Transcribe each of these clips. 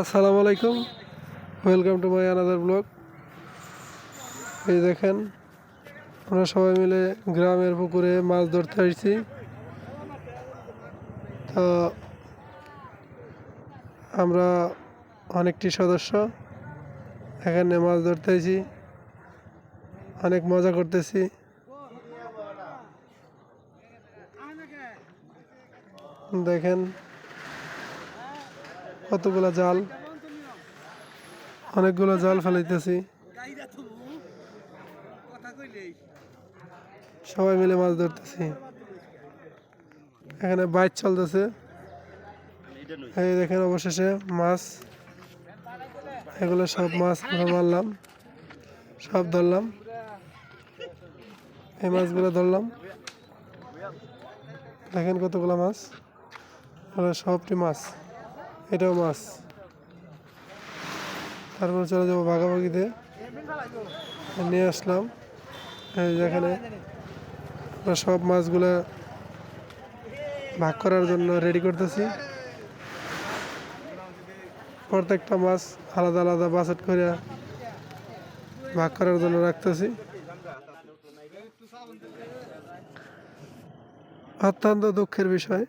আসসালামু আলাইকুম। Welcome to my another blog এই দেখেন, আমরা সবাই মিলে গ্রামের পুকুরে মাছ ধরতে আসছি। তো আমরা অনেকটি সদস্য, এখানে মাছ ধরতে আইছি অনেক মজা করতেছি। দেখেন কতগুলা জাল? অনেকগুলো জাল ফেলাইতেছি। সবাই মিলে মাছ ধরতেছি। এখানে বাইক চলতেছে। এই দেখেন অবশেষে মাছ। এগুলো সব মাছ মারলাম। সব ধরলাম। এই মাছগুলো ধরলাম। দেখেন কতগুলো মাছ। সবটি মাছ। এটাও মাছ। তারপর চলে যাব ভাগাভাগিতে। নিয়ে আসলাম। যেখানে আমরা সব মাছগুলো ভাগ করার জন্য রেডি করতেছি। প্রত্যেকটা মাছ আলাদা আলাদা বাসেট করে ভাগ করার জন্য রাখতেছি। অত্যন্ত দুঃখের বিষয়,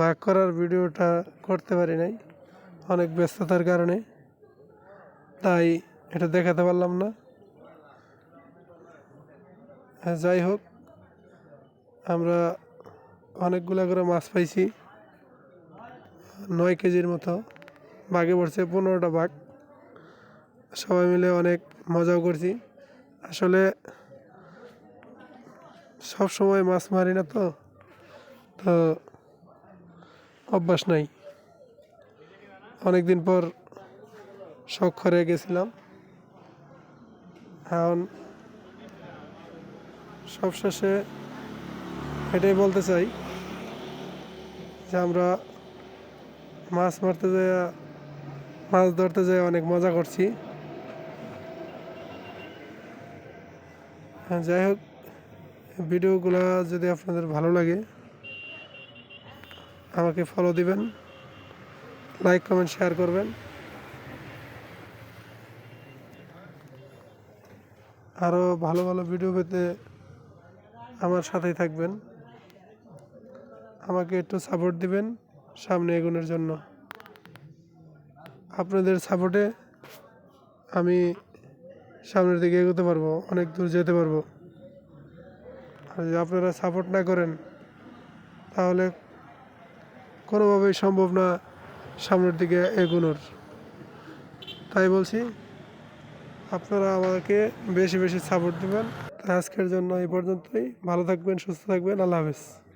ভাগ করার ভিডিওটা করতে পারি নাই। অনেক ব্যস্ততার কারণে তাই এটা দেখাতে পারলাম না। হ্যাঁ, যাই হোক আমরা অনেকগুলো করে মাছ পাইছি। নয় কেজির মতো বাঘে পড়ছে পনেরোটা বাঘ। সবাই মিলে অনেক মজাও করছি। আসলে সব সময় মাছ মারি না তো তো অভ্যাস নাই। অনেক দিন পর শখ করে গেছিলাম। এখন সবশেষে এটাই বলতে চাই যে আমরা মাছ মারতে যাই মাছ ধরতে যাই অনেক মজা করছি। হ্যাঁ, যাই হোক ভিডিওগুলো যদি আপনাদের ভালো লাগে আমাকে ফলো দিবেন। লাইক কমেন্ট শেয়ার করবেন। আরও ভালো ভালো ভিডিও পেতে আমার সাথেই থাকবেন। আমাকে একটু সাপোর্ট দিবেন সামনে এগোনোর জন্য। আপনাদের সাপোর্টে আমি সামনের দিকে এগোতে পারব, অনেক দূর যেতে পারব। আর যদি আপনারা সাপোর্ট না করেন, তাহলে কোনোভাবেই সম্ভব না সামনের দিকে এগোনোর। তাই বলছি, আপনারা আমাকে বেশি বেশি সাপোর্ট দেবেন। আজকের জন্য এই পর্যন্তই। ভালো থাকবেন, সুস্থ থাকবেন। আল্লাহ হাফেজ।